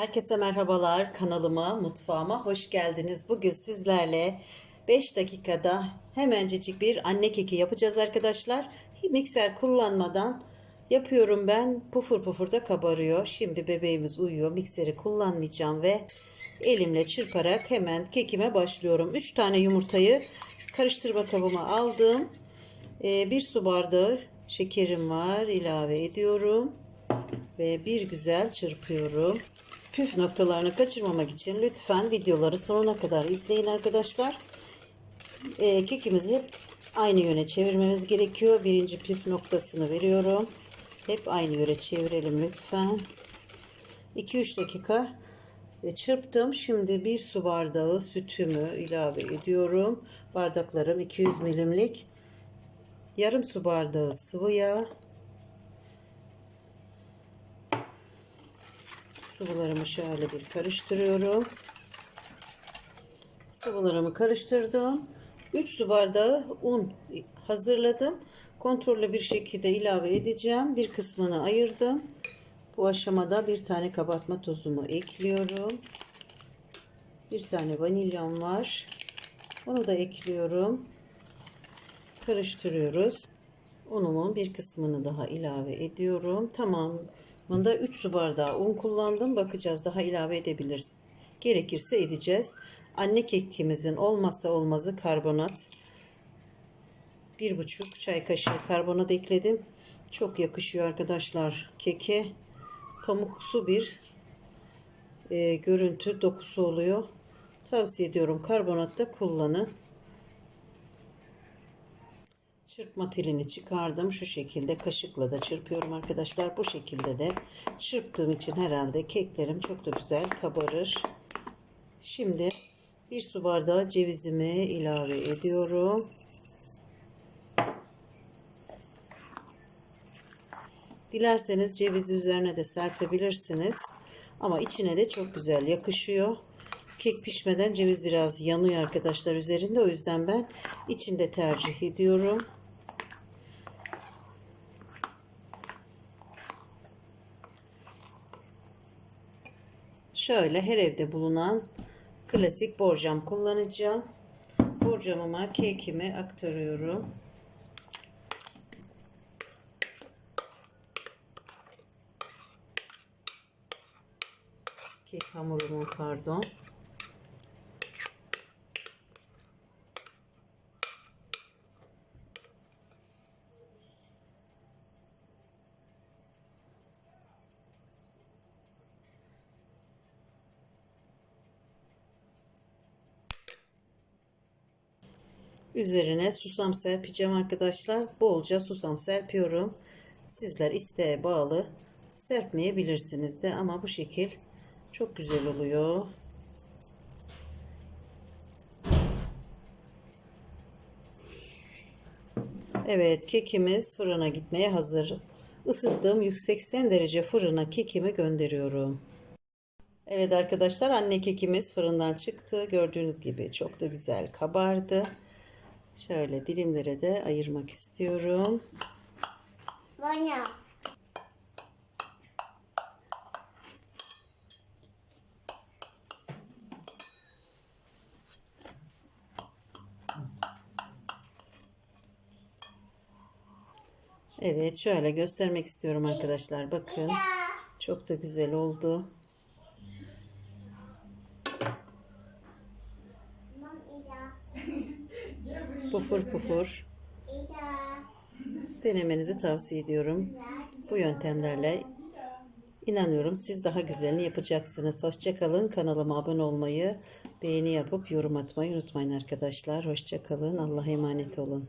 Herkese merhabalar kanalıma, mutfağıma hoş geldiniz. Bugün sizlerle 5 dakikada hemencecik bir anne keki yapacağız arkadaşlar. Mikser kullanmadan yapıyorum ben. Pufur pufur da kabarıyor. Şimdi bebeğimiz uyuyor. Mikseri kullanmayacağım ve elimle çırparak hemen kekime başlıyorum. 3 tane yumurtayı karıştırma kabıma aldım. Ee, bir su bardağı şekerim var. ilave ediyorum ve bir güzel çırpıyorum. Püf noktalarını kaçırmamak için lütfen videoları sonuna kadar izleyin arkadaşlar. Ee, kekimizi hep aynı yöne çevirmemiz gerekiyor. Birinci püf noktasını veriyorum. Hep aynı yöne çevirelim lütfen. 2-3 dakika e, çırptım. Şimdi bir su bardağı sütümü ilave ediyorum. Bardaklarım 200 milimlik. Yarım su bardağı sıvı yağ. Sıvılarımı şöyle bir karıştırıyorum. Sıvılarımı karıştırdım. 3 su bardağı un hazırladım. Kontrollü bir şekilde ilave edeceğim. Bir kısmını ayırdım. Bu aşamada bir tane kabartma tozumu ekliyorum. Bir tane vanilyam var. Onu da ekliyorum. Karıştırıyoruz. Unumun bir kısmını daha ilave ediyorum. Tamamında 3 su bardağı un kullandım. Bakacağız daha ilave edebiliriz. Gerekirse edeceğiz. Anne kekimizin olmazsa olmazı karbonat. 1,5 çay kaşığı karbonat ekledim. Çok yakışıyor arkadaşlar keke. Pamuksu bir e, görüntü dokusu oluyor. Tavsiye ediyorum karbonatta kullanın. Çırpma telini çıkardım. Şu şekilde kaşıkla da çırpıyorum arkadaşlar. Bu şekilde de çırptığım için herhalde keklerim çok da güzel kabarır. Şimdi bir su bardağı cevizimi ilave ediyorum. Dilerseniz cevizi üzerine de serpebilirsiniz. Ama içine de çok güzel yakışıyor. Kek pişmeden ceviz biraz yanıyor arkadaşlar üzerinde. O yüzden ben içinde tercih ediyorum. Şöyle her evde bulunan klasik borcam kullanacağım. Borcamıma kekimi aktarıyorum. Kek hamurumu pardon. Üzerine susam serpeceğim arkadaşlar. Bolca susam serpiyorum. Sizler isteğe bağlı serpmeyebilirsiniz de ama bu şekil çok güzel oluyor. Evet kekimiz fırına gitmeye hazır. Isıttığım 180 derece fırına kekimi gönderiyorum. Evet arkadaşlar anne kekimiz fırından çıktı. Gördüğünüz gibi çok da güzel kabardı. Şöyle dilimlere de ayırmak istiyorum. Bana. Evet şöyle göstermek istiyorum arkadaşlar. Bakın çok da güzel oldu. Pufur pufur. Denemenizi tavsiye ediyorum. Bu yöntemlerle inanıyorum siz daha güzelini yapacaksınız. Hoşçakalın. Kanalıma abone olmayı, beğeni yapıp yorum atmayı unutmayın arkadaşlar. Hoşçakalın. Allah'a emanet olun.